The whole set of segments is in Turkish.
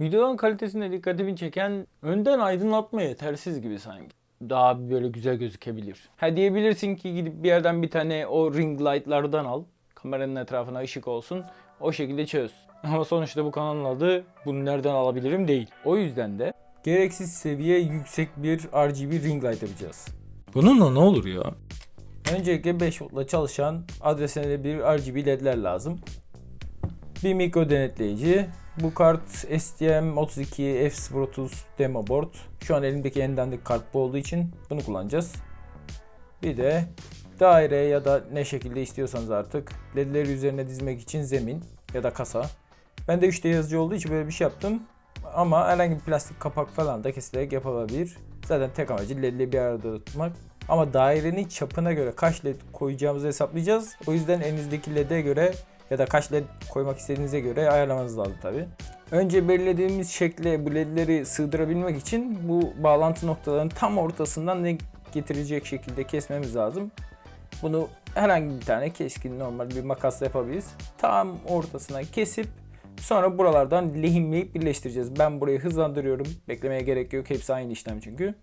Videonun kalitesinde dikkatimi çeken önden aydınlatma yetersiz gibi sanki. Daha böyle güzel gözükebilir. Ha diyebilirsin ki gidip bir yerden bir tane o ring light'lardan al. Kameranın etrafına ışık olsun. O şekilde çöz. Ama sonuçta bu kanalın adı bunu nereden alabilirim değil. O yüzden de gereksiz seviye yüksek bir RGB ring light yapacağız. Bununla ne olur ya? Öncelikle 5 voltla çalışan adresine bir RGB ledler lazım. Bir mikro denetleyici. Bu kart STM32 F030 demo board. Şu an elimdeki en kart bu olduğu için bunu kullanacağız. Bir de daire ya da ne şekilde istiyorsanız artık ledleri üzerine dizmek için zemin ya da kasa. Ben de 3D yazıcı olduğu için böyle bir şey yaptım. Ama herhangi bir plastik kapak falan da kesilerek yapılabilir. Zaten tek amacı ledleri bir arada tutmak. Ama dairenin çapına göre kaç led koyacağımızı hesaplayacağız. O yüzden elinizdeki led'e göre ya da kaç led koymak istediğinize göre ayarlamanız lazım tabi. Önce belirlediğimiz şekle bu ledleri sığdırabilmek için bu bağlantı noktalarının tam ortasından ne getirecek şekilde kesmemiz lazım. Bunu herhangi bir tane keskin normal bir makasla yapabiliriz. Tam ortasına kesip sonra buralardan lehimleyip birleştireceğiz. Ben burayı hızlandırıyorum. Beklemeye gerek yok. Hepsi aynı işlem çünkü.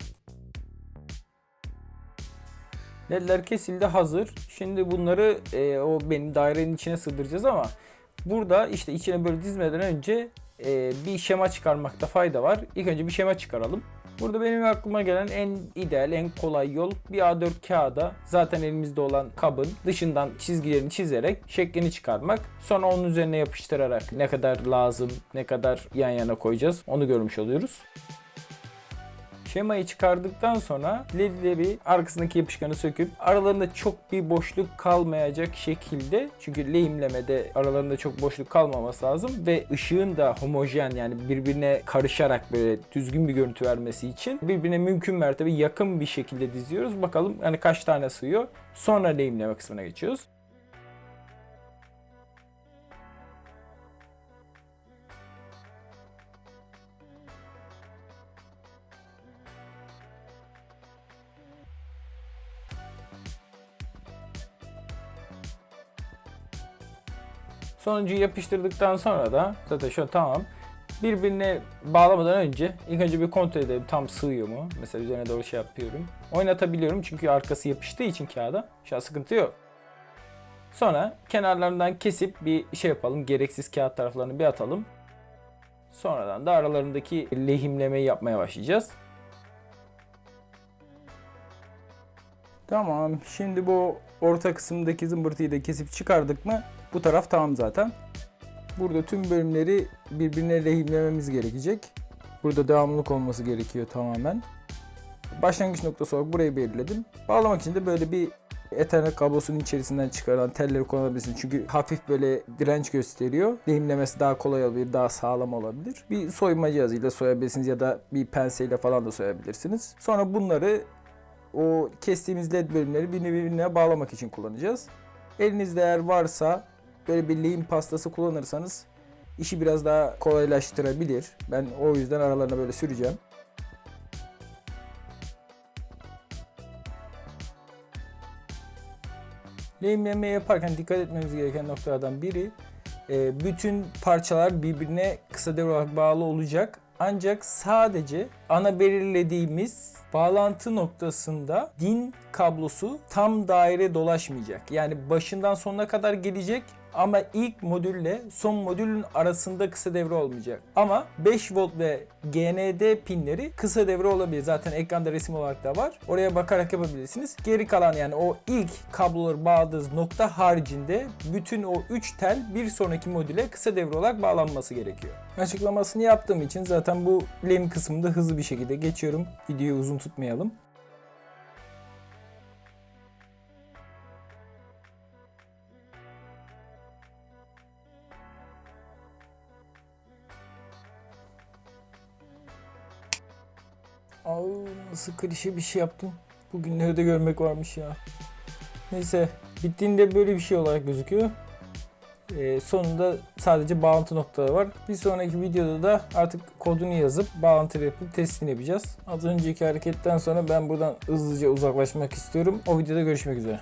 LED'ler kesildi hazır. Şimdi bunları e, o benim dairenin içine sığdıracağız ama burada işte içine böyle dizmeden önce e, bir şema çıkarmakta fayda var. İlk önce bir şema çıkaralım. Burada benim aklıma gelen en ideal, en kolay yol bir A4 kağıda zaten elimizde olan kabın dışından çizgilerini çizerek şeklini çıkarmak. Sonra onun üzerine yapıştırarak ne kadar lazım, ne kadar yan yana koyacağız onu görmüş oluyoruz. Şemayı çıkardıktan sonra ledleri arkasındaki yapışkanı söküp aralarında çok bir boşluk kalmayacak şekilde çünkü lehimlemede aralarında çok boşluk kalmaması lazım ve ışığın da homojen yani birbirine karışarak böyle düzgün bir görüntü vermesi için birbirine mümkün mertebe yakın bir şekilde diziyoruz. Bakalım hani kaç tane sığıyor. Sonra lehimleme kısmına geçiyoruz. Sonuncuyu yapıştırdıktan sonra da zaten şu tamam. Birbirine bağlamadan önce ilk önce bir kontrol edelim tam sığıyor mu? Mesela üzerine doğru şey yapıyorum. Oynatabiliyorum çünkü arkası yapıştığı için kağıda. Şu an sıkıntı yok. Sonra kenarlarından kesip bir şey yapalım. Gereksiz kağıt taraflarını bir atalım. Sonradan da aralarındaki lehimlemeyi yapmaya başlayacağız. Tamam. Şimdi bu orta kısımdaki zımbırtıyı da kesip çıkardık mı bu taraf tamam zaten. Burada tüm bölümleri birbirine lehimlememiz gerekecek. Burada devamlılık olması gerekiyor tamamen. Başlangıç noktası olarak burayı belirledim. Bağlamak için de böyle bir Ethernet kablosunun içerisinden çıkaran telleri kullanabilirsin. Çünkü hafif böyle direnç gösteriyor. Lehimlemesi daha kolay olabilir, daha sağlam olabilir. Bir soyma cihazıyla soyabilirsiniz ya da bir penseyle falan da soyabilirsiniz. Sonra bunları o kestiğimiz led bölümleri birbirine bağlamak için kullanacağız. Elinizde eğer varsa böyle bir lehim pastası kullanırsanız işi biraz daha kolaylaştırabilir. Ben o yüzden aralarına böyle süreceğim. Lehimleme yaparken dikkat etmemiz gereken noktalardan biri e, bütün parçalar birbirine kısa devre olarak bağlı olacak. Ancak sadece ana belirlediğimiz bağlantı noktasında din kablosu tam daire dolaşmayacak. Yani başından sonuna kadar gelecek ama ilk modülle son modülün arasında kısa devre olmayacak. Ama 5 volt ve GND pinleri kısa devre olabilir. Zaten ekranda resim olarak da var. Oraya bakarak yapabilirsiniz. Geri kalan yani o ilk kabloları bağladığınız nokta haricinde bütün o 3 tel bir sonraki modüle kısa devre olarak bağlanması gerekiyor. Açıklamasını yaptığım için zaten bu lem kısmında hızlı bir şekilde geçiyorum. Videoyu uzun tutmayalım. Aa, nasıl klişe bir şey yaptım. Bugünleri de görmek varmış ya. Neyse bittiğinde böyle bir şey olarak gözüküyor. Ee, sonunda sadece bağlantı noktaları var. Bir sonraki videoda da artık kodunu yazıp bağlantı yapıp testini yapacağız. Az önceki hareketten sonra ben buradan hızlıca uzaklaşmak istiyorum. O videoda görüşmek üzere.